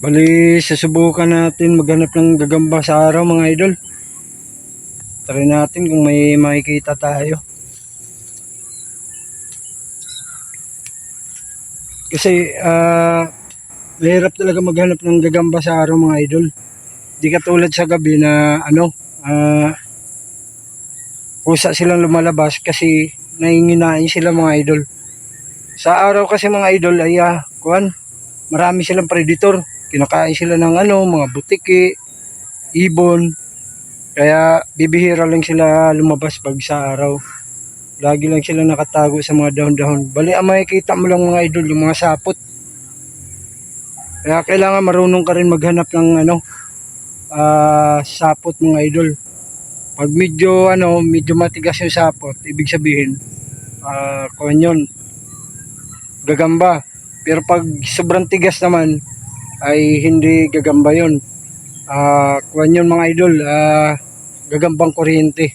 Bali, susubukan natin maghanap ng gagamba sa araw mga idol. Try natin kung may makikita tayo. Kasi, ah, mahirap talaga maghanap ng gagamba sa araw mga idol. Di katulad sa gabi na, ano, ah, kusa silang lumalabas kasi nahinginain sila mga idol. Sa araw kasi mga idol ay, ah, kuhan, marami silang predator. Kinakain sila ng ano, mga butiki, ibon. Kaya bibihira lang sila lumabas pag sa araw. Lagi lang sila nakatago sa mga dahon-dahon. Bali, ang makikita mo lang mga idol, yung mga sapot. Kaya kailangan marunong ka rin maghanap ng ano, ah, sapot mga idol. Pag medyo ano, medyo matigas yung sapot, ibig sabihin, ah, kuhan yun, gagamba. Pero pag sobrang tigas naman, ay hindi gagamba yun. Ah, kuhan yun mga idol, ah, gagambang kuryente.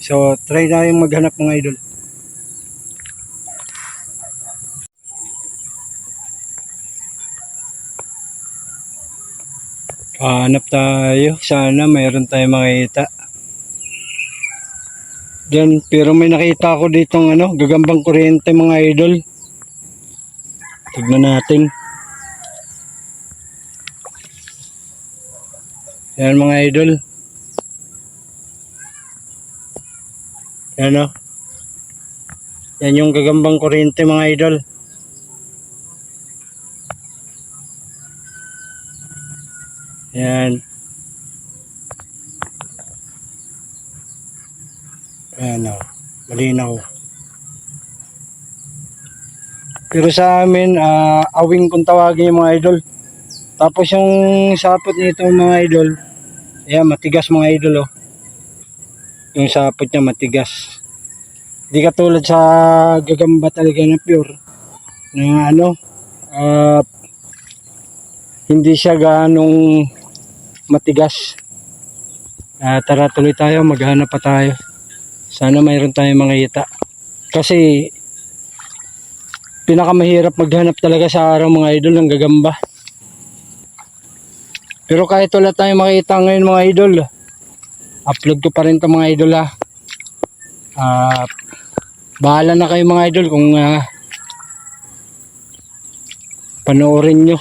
So, try na yung maghanap mga idol. Hanap tayo. Sana mayroon tayong makita. Diyan, pero may nakita ako ditong ano, gagambang kuryente mga idol. Tignan natin. Yan mga idol. Yan o. Yan yung gagambang kuryente mga idol. Yan. Yan o. Malinaw. Pero sa amin, ah, awing kung tawagin yung mga idol. Tapos yung sapot nito mga idol, ayan, matigas mga idol oh. Yung sapot niya matigas. Di katulad sa gagamba talaga na pure. Na ano, ah, hindi siya ganong matigas. Ah, tara tuloy tayo, maghanap pa tayo. Sana mayroon tayong makita. Kasi pinakamahirap maghanap talaga sa araw mga idol ng gagamba. Pero kahit wala tayong makita ngayon mga idol, upload ko pa rin to mga idol ha. Ah, bahala na kayo mga idol kung ah, panoorin nyo.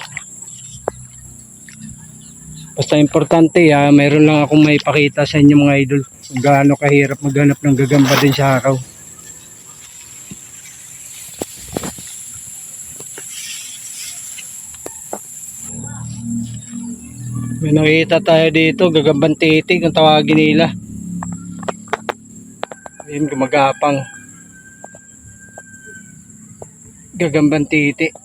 Basta importante ha, mayroon lang akong may pakita sa inyo mga idol kung gaano kahirap maghanap ng gagamba din sa araw. May nakita tayo dito, gagambang titig ang tawagin nila. Ayun, gumagapang. Gagambang titi.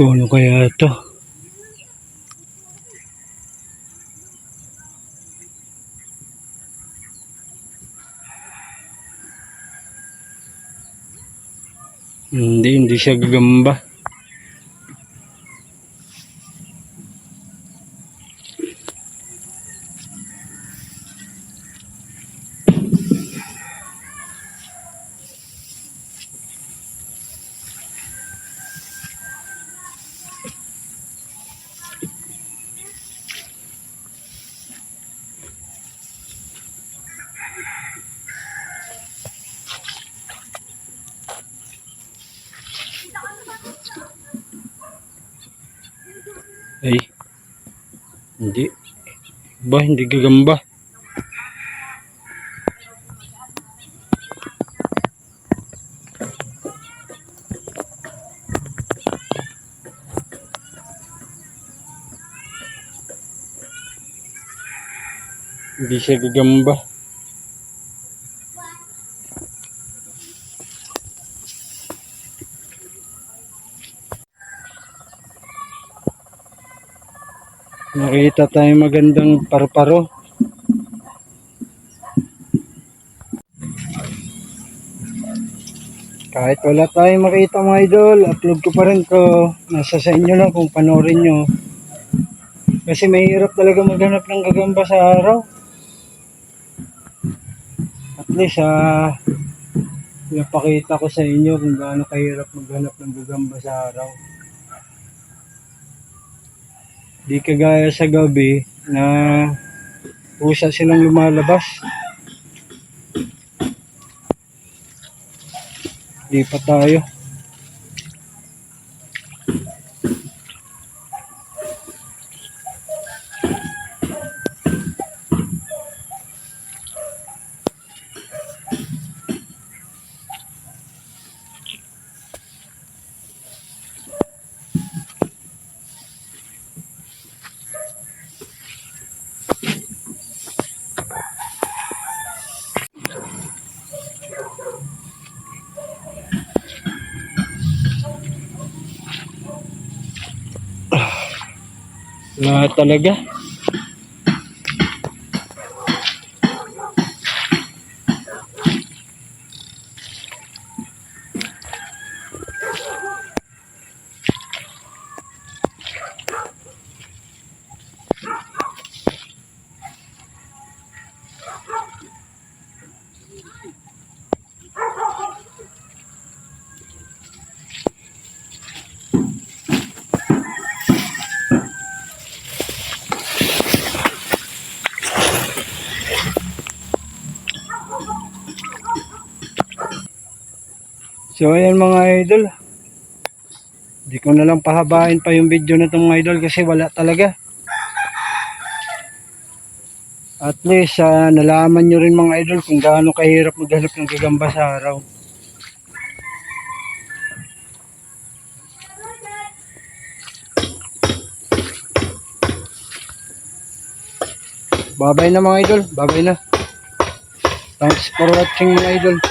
Ito, ano kaya ito? Hindi, hindi siya gagamba. Ay. Hindi. Ba, hindi gagamba. Hindi siya gagamba. Nakita tayong magandang parparo. Kahit wala tayong makita mga idol, upload ko pa rin to. Nasa sa inyo lang kung panoorin nyo. Kasi mahirap talaga maghanap ng gagamba sa araw. At least, ah, napakita ko sa inyo kung gaano kahirap maghanap ng gagamba sa araw. Di kagaya sa gabi na usa silang lumalabas. Di pa tayo. Wala talaga. So ayan mga idol. Hindi ko na lang pahabain pa yung video na itong mga idol kasi wala talaga. At least ah, nalaman nyo rin mga idol kung gaano kahirap maghanap ng gagamba sa araw. Babay na mga idol. Babay na. Thanks for watching mga idol.